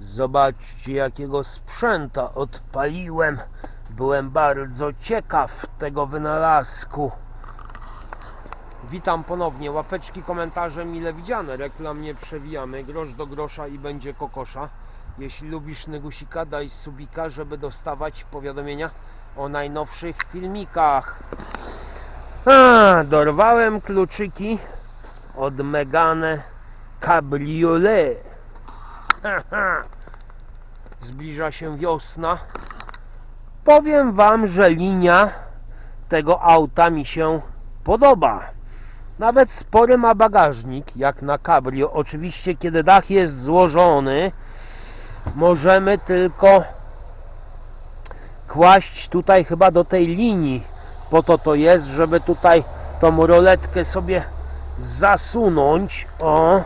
Zobaczcie jakiego sprzęta odpaliłem. Byłem bardzo ciekaw tego wynalazku. Witam ponownie. Łapeczki, komentarze mile widziane. Reklam nie przewijamy. Grosz do grosza i będzie kokosza. Jeśli lubisz Negusika, daj subika, żeby dostawać powiadomienia o najnowszych filmikach. A, dorwałem kluczyki od Megane Cabriolet. Zbliża się wiosna. Powiem Wam, że linia tego auta mi się podoba. Nawet spory ma bagażnik, jak na Cabrio. Oczywiście, kiedy dach jest złożony, możemy tylko kłaść tutaj chyba do tej linii. Po to to jest, żeby tutaj tą roletkę sobie zasunąć. O,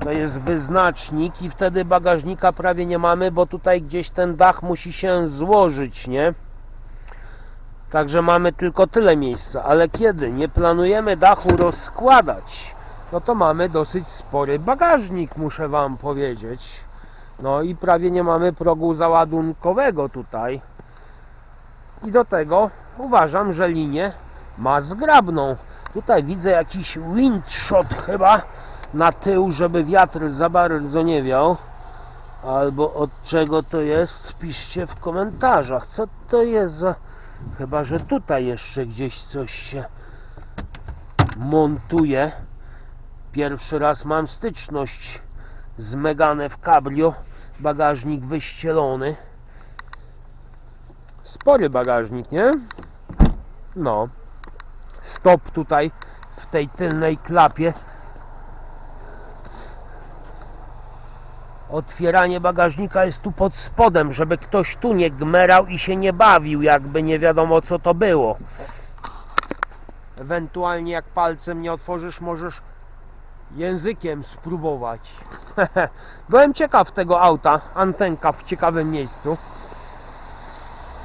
to jest wyznacznik i wtedy bagażnika prawie nie mamy, bo tutaj gdzieś ten dach musi się złożyć, nie? Także mamy tylko tyle miejsca, ale kiedy nie planujemy dachu rozkładać, no to mamy dosyć spory bagażnik, muszę Wam powiedzieć. No i prawie nie mamy progu załadunkowego tutaj. I do tego uważam, że linię ma zgrabną. Tutaj widzę jakiś windshot chyba na tył, żeby wiatr za bardzo nie wiał. Albo od czego to jest, piszcie w komentarzach. Co to jest za... Chyba, że tutaj jeszcze gdzieś coś się montuje. Pierwszy raz mam styczność z Megane w Cabrio. Bagażnik wyścielony. Spory bagażnik, nie? No. Stop tutaj w tej tylnej klapie. Otwieranie bagażnika jest tu pod spodem, żeby ktoś tu nie gmerał i się nie bawił, jakby nie wiadomo co to było. Ewentualnie jak palcem nie otworzysz, możesz językiem spróbować. Byłem ciekaw tego auta, antenka w ciekawym miejscu.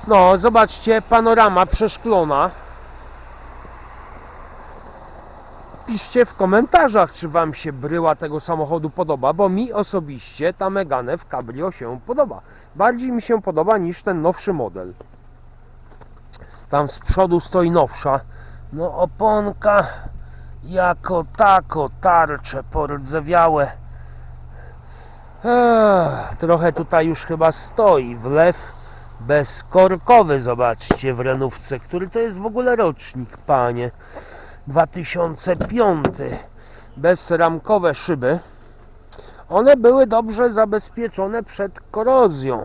No, zobaczcie, panorama przeszklona. Piszcie w komentarzach, czy Wam się bryła tego samochodu podoba, bo mi osobiście ta Megane w Cabrio się podoba. Bardziej mi się podoba niż ten nowszy model. Tam z przodu stoi nowsza. No oponka jako tako, tarcze pordzewiałe. Trochę tutaj już chyba stoi. Wlew bezkorkowy, zobaczcie, w renówce. Który to jest w ogóle rocznik, panie? 2005. Bezramkowe szyby. One były dobrze zabezpieczone przed korozją.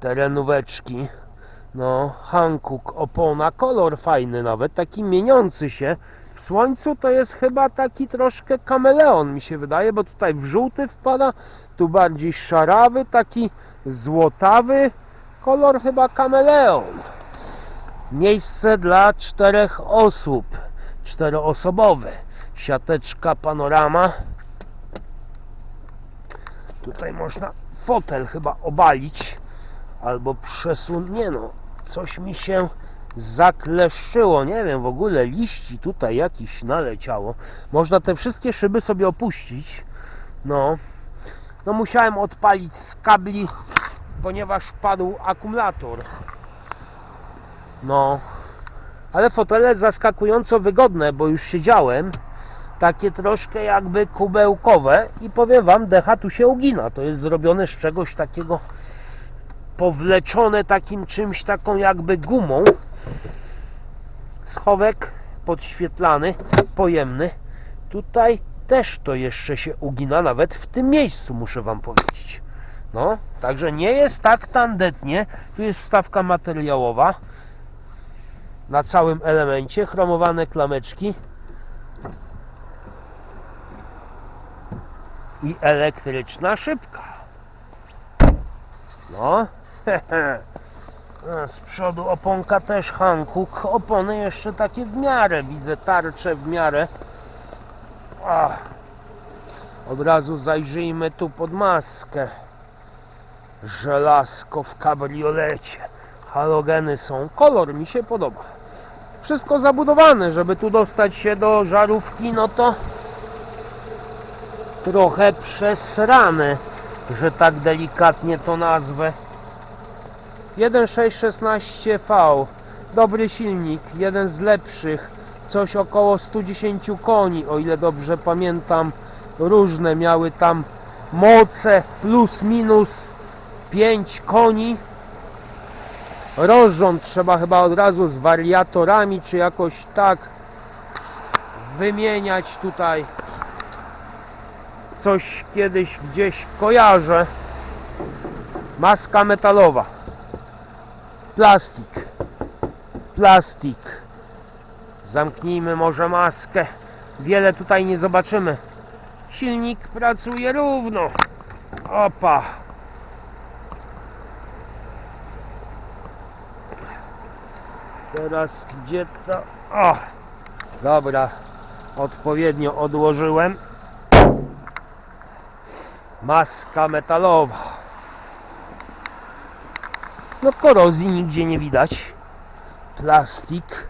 Te renóweczki. No, Hankook, opona, kolor fajny nawet, taki mieniący się. W słońcu to jest chyba taki troszkę kameleon, mi się wydaje, bo tutaj w żółty wpada, tu bardziej szarawy, taki złotawy. Kolor chyba kameleon. Miejsce dla czterech osób. Czteroosobowe. Siateczka panorama. Tutaj można fotel chyba obalić albo przesun... Nie no, coś mi się zakleszczyło. Nie wiem, w ogóle liści tutaj jakiś naleciało. Można te wszystkie szyby sobie opuścić. No, no musiałem odpalić z kabli, ponieważ padł akumulator. No, ale fotele zaskakująco wygodne, bo już siedziałem. Takie troszkę jakby kubełkowe i powiem Wam, decha tu się ugina. To jest zrobione z czegoś takiego powleczone takim czymś, taką jakby gumą. Schowek podświetlany, pojemny. Tutaj też to jeszcze się ugina, nawet w tym miejscu, muszę Wam powiedzieć. No, także nie jest tak tandetnie. Tu jest wstawka materiałowa na całym elemencie, chromowane klameczki i elektryczna szybka. No, z przodu oponka też Hankook. Opony jeszcze takie w miarę, widzę tarcze w miarę. Ach. Od razu zajrzyjmy tu pod maskę. Żelazko w kabriolecie. Halogeny są. Kolor mi się podoba. Wszystko zabudowane, żeby tu dostać się do żarówki, no to trochę przesrane. że tak delikatnie to nazwę. 1.616V, dobry silnik, jeden z lepszych, coś około 110 koni, o ile dobrze pamiętam. Różne miały tam moce plus minus 5 koni. Rozrząd trzeba chyba od razu z wariatorami, czy jakoś tak wymieniać tutaj. Coś kiedyś gdzieś kojarzę. Maska metalowa. Plastik. Plastik. Zamknijmy może maskę. Wiele tutaj nie zobaczymy. Silnik pracuje równo. Opa. Teraz gdzie to? O! Dobra. Odpowiednio odłożyłem. Maska metalowa. No korozji nigdzie nie widać. Plastik.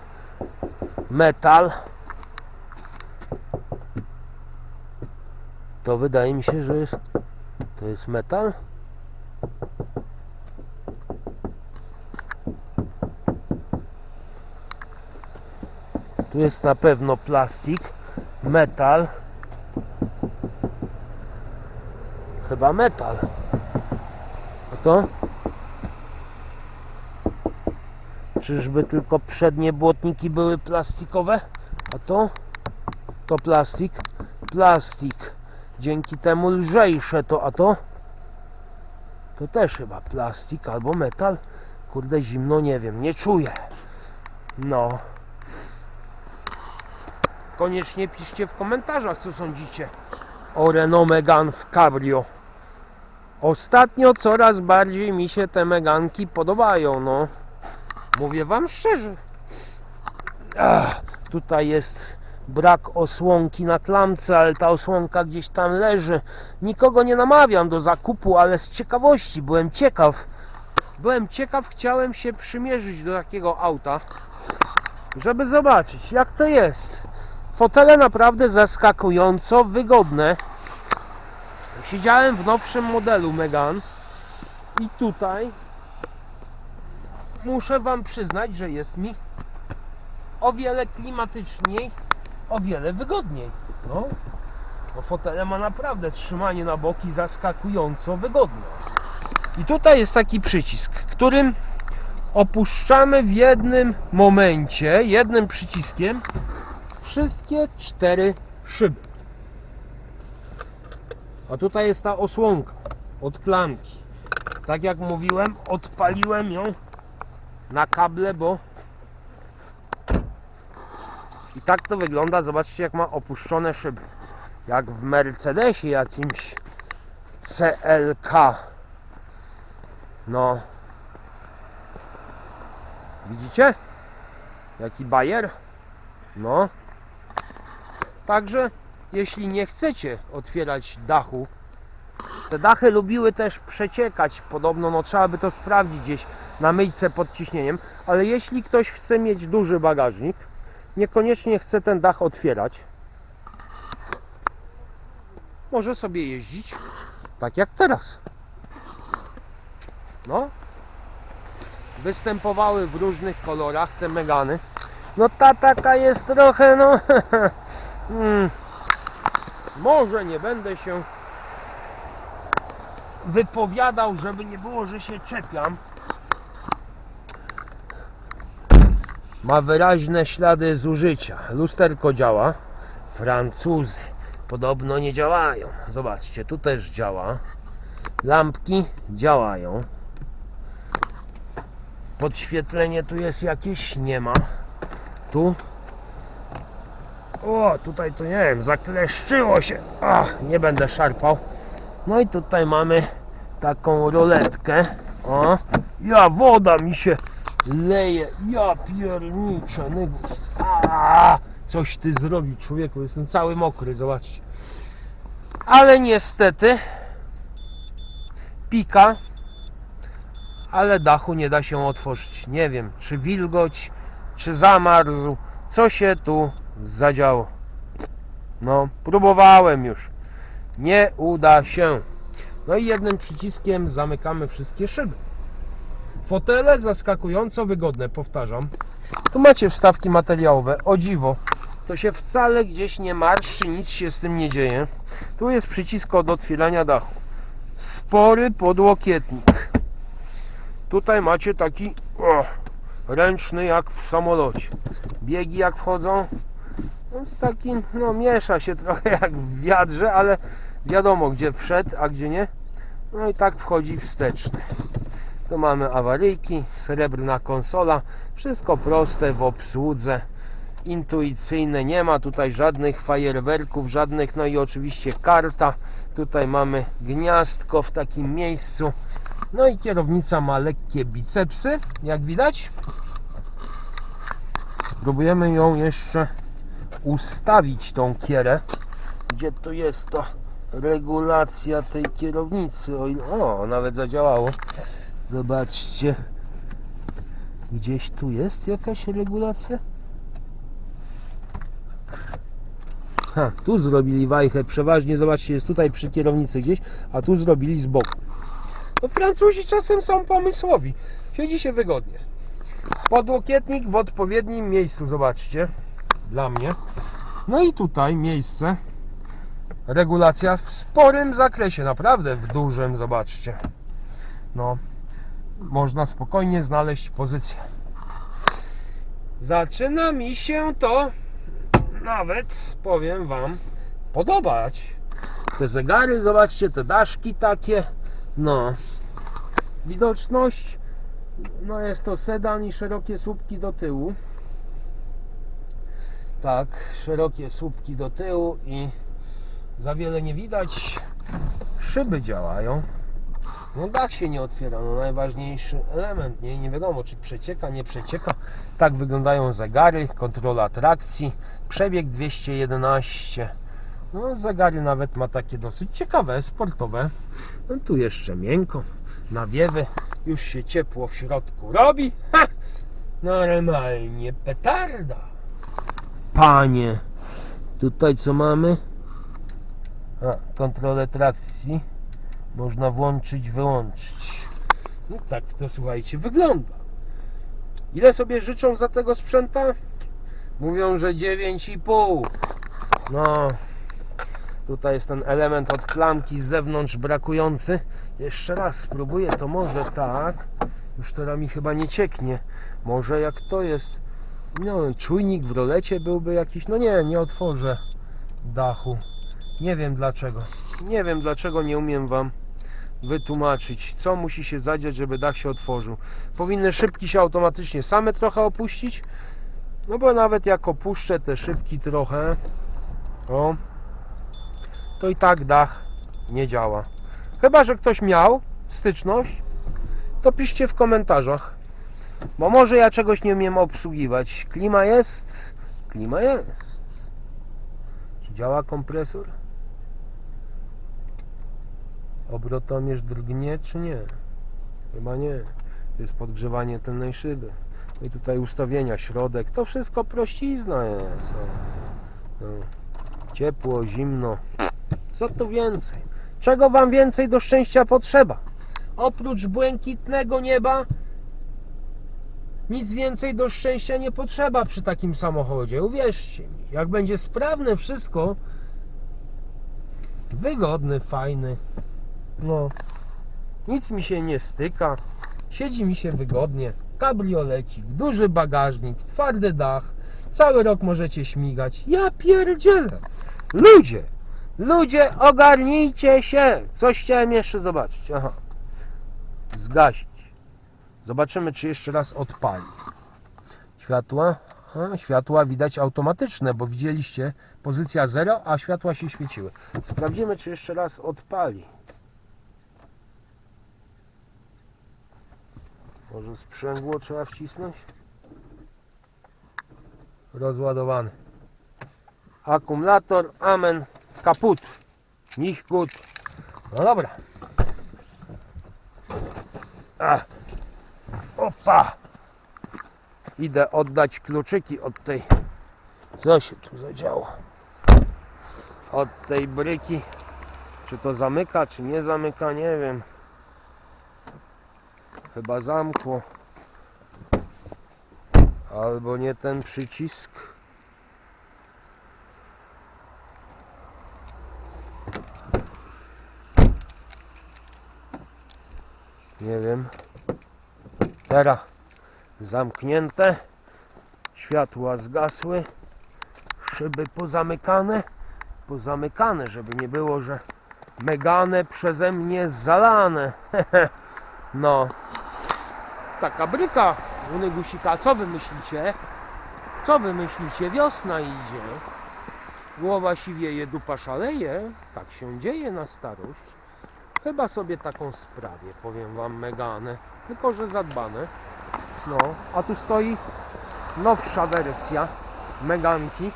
Metal. To wydaje mi się, że jest, to jest metal. Tu jest na pewno plastik, metal. Chyba metal. A to? Czyżby tylko przednie błotniki były plastikowe? A to? To plastik. Plastik. Dzięki temu lżejsze to, a to? To też chyba plastik albo metal. Kurde, zimno nie wiem, nie czuję. No. Koniecznie piszcie w komentarzach, co sądzicie o Renault Megane w Cabrio. Ostatnio coraz bardziej mi się te Meganki podobają, no. Mówię wam szczerze. Ach, tutaj jest brak osłonki na klamce, ale ta osłonka gdzieś tam leży. Nikogo nie namawiam do zakupu, ale z ciekawości byłem ciekaw. Byłem ciekaw, chciałem się przymierzyć do takiego auta, żeby zobaczyć jak to jest. Fotele naprawdę zaskakująco wygodne. Siedziałem w nowszym modelu Megan i tutaj muszę Wam przyznać, że jest mi o wiele klimatyczniej, o wiele wygodniej. No, fotele ma naprawdę trzymanie na boki zaskakująco wygodne. I tutaj jest taki przycisk, którym opuszczamy w jednym momencie, jednym przyciskiem wszystkie cztery szyby. A tutaj jest ta osłonka od klamki. Tak jak mówiłem, odpaliłem ją na kable, bo i tak to wygląda. Zobaczcie, jak ma opuszczone szyby. Jak w Mercedesie jakimś CLK. No. Widzicie? Jaki bajer? No. Także, jeśli nie chcecie otwierać dachu, te dachy lubiły też przeciekać. Podobno, no trzeba by to sprawdzić gdzieś na myjce pod ciśnieniem. Ale jeśli ktoś chce mieć duży bagażnik, niekoniecznie chce ten dach otwierać, może sobie jeździć tak jak teraz. No. Występowały w różnych kolorach te Megany. No ta taka jest trochę, no. hmm. Może nie będę się wypowiadał, żeby nie było, że się czepiam. Ma wyraźne ślady zużycia. Lusterko działa. Francuzy podobno nie działają. Zobaczcie, tu też działa. Lampki działają. Podświetlenie tu jest jakieś? Nie ma. Tu. O, tutaj to nie wiem, zakleszczyło się. Ach, nie będę szarpał. No i tutaj mamy taką roletkę. O, ja woda mi się leje. Ja pierniczę, nygus. A, coś ty zrobił, człowieku. Jestem cały mokry, zobaczcie. Ale niestety pika, ale dachu nie da się otworzyć. Nie wiem, czy wilgoć, czy zamarzł. Co się tu zadziało? No, próbowałem już. Nie uda się. No i jednym przyciskiem zamykamy wszystkie szyby. Fotele zaskakująco wygodne, powtarzam. Tu macie wstawki materiałowe, o dziwo. To się wcale gdzieś nie marszczy, nic się z tym nie dzieje. Tu jest przycisk od otwierania dachu. Spory podłokietnik. Tutaj macie taki o, ręczny jak w samolocie. Biegi jak wchodzą. No z takim, no miesza się trochę jak w wiadrze, ale wiadomo gdzie wszedł, a gdzie nie. No i tak wchodzi wsteczny. Tu mamy awaryjki, srebrna konsola, wszystko proste w obsłudze, intuicyjne, nie ma tutaj żadnych fajerwerków, żadnych, no i oczywiście karta, tutaj mamy gniazdko w takim miejscu, no i kierownica ma lekkie bicepsy, jak widać. Spróbujemy ją jeszcze ustawić, tą kierę, gdzie tu jest to regulacja tej kierownicy, o nawet zadziałało. Zobaczcie. Gdzieś tu jest jakaś regulacja? Ha, tu zrobili wajchę. Przeważnie, zobaczcie, jest tutaj przy kierownicy gdzieś, a tu zrobili z boku. No Francuzi czasem są pomysłowi. Siedzi się wygodnie. Podłokietnik w odpowiednim miejscu, zobaczcie. Dla mnie. No i tutaj miejsce. Regulacja w sporym zakresie, naprawdę w dużym, zobaczcie. No, można spokojnie znaleźć pozycję. Zaczyna mi się to nawet, powiem Wam, podobać. Te zegary, zobaczcie, te daszki takie. No, widoczność, no jest to sedan i szerokie słupki do tyłu. Tak, szerokie słupki do tyłu i za wiele nie widać. Szyby działają. No dach się nie otwiera, no najważniejszy element, nie? Nie wiadomo czy przecieka, nie przecieka. Tak wyglądają zegary, kontrola trakcji, przebieg 211. No zegary nawet ma takie dosyć ciekawe, sportowe. No tu jeszcze miękko, nawiewy, już się ciepło w środku robi. Ha! Normalnie petarda. Panie, tutaj co mamy? A, kontrolę trakcji można włączyć, wyłączyć. No tak to słuchajcie, wygląda. Ile sobie życzą za tego sprzęta? Mówią, że 9,5. No, tutaj jest ten element od klamki z zewnątrz brakujący. Jeszcze raz spróbuję, to może tak. Już teraz mi chyba nie cieknie. Może jak to jest. No, czujnik w rolecie byłby jakiś. No nie, nie otworzę dachu. Nie wiem dlaczego. Nie wiem dlaczego nie umiem Wam wytłumaczyć, co musi się zadziać, żeby dach się otworzył. Powinny szybki się automatycznie same trochę opuścić. No bo nawet jak opuszczę te szybki trochę, o, to i tak dach nie działa. Chyba, że ktoś miał styczność, to piszcie w komentarzach. Bo może ja czegoś nie umiem obsługiwać. Klima jest? Klima jest. Czy działa kompresor? Obrotomierz drgnie czy nie? Chyba nie. To jest podgrzewanie tylnej szyby. No I tutaj ustawienia, środek. To wszystko prościzna jest. No. Ciepło, zimno. Co tu więcej? Czego Wam więcej do szczęścia potrzeba? Oprócz błękitnego nieba nic więcej do szczęścia nie potrzeba przy takim samochodzie. Uwierzcie mi. Jak będzie sprawne wszystko, wygodny, fajny, no, nic mi się nie styka, siedzi mi się wygodnie, kabriolecik, duży bagażnik, twardy dach, cały rok możecie śmigać. Ja pierdzielę! Ludzie! Ludzie, ogarnijcie się! Coś chciałem jeszcze zobaczyć. Aha. Zgasić. Zobaczymy, czy jeszcze raz odpali. Światła? A, światła widać automatyczne, bo widzieliście pozycja 0, a światła się świeciły. Sprawdzimy, czy jeszcze raz odpali. Może sprzęgło trzeba wcisnąć? Rozładowany. Akumulator, amen, kaput. Mich gut. No dobra. Opa. Idę oddać kluczyki od tej. Co się tu zadziało? Od tej bryki. Czy to zamyka, czy nie zamyka, nie wiem. Chyba zamkło. Albo nie ten przycisk. Nie wiem. Teraz zamknięte. Światła zgasły. Szyby pozamykane. Pozamykane, żeby nie było, że megane przeze mnie zalane. no. Taka bryka u gusika. Co wy myślicie? Co wy myślicie? Wiosna idzie. Głowa siwieje, dupa szaleje. Tak się dzieje na starość. Chyba sobie taką sprawię, powiem wam, megane. Tylko, że zadbane. No, a tu stoi nowsza wersja Meganki.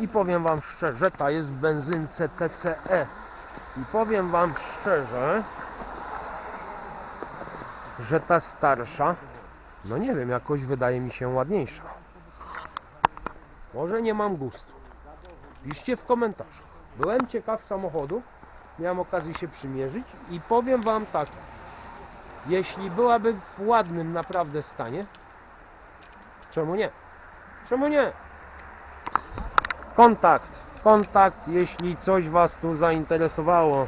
I powiem wam szczerze, ta jest w benzynce TCE. I powiem wam szczerze, że ta starsza, no nie wiem, jakoś wydaje mi się ładniejsza. Może nie mam gustu. Piszcie w komentarzu. Byłem ciekaw samochodu, miałem okazję się przymierzyć i powiem wam tak. Jeśli byłaby w ładnym naprawdę stanie, czemu nie? Czemu nie? Kontakt, kontakt, jeśli coś Was tu zainteresowało.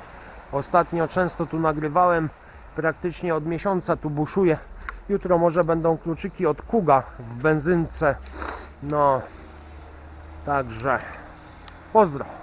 Ostatnio często tu nagrywałem, praktycznie od miesiąca tu buszuję. Jutro może będą kluczyki od Kuga w benzynce. No, także pozdro.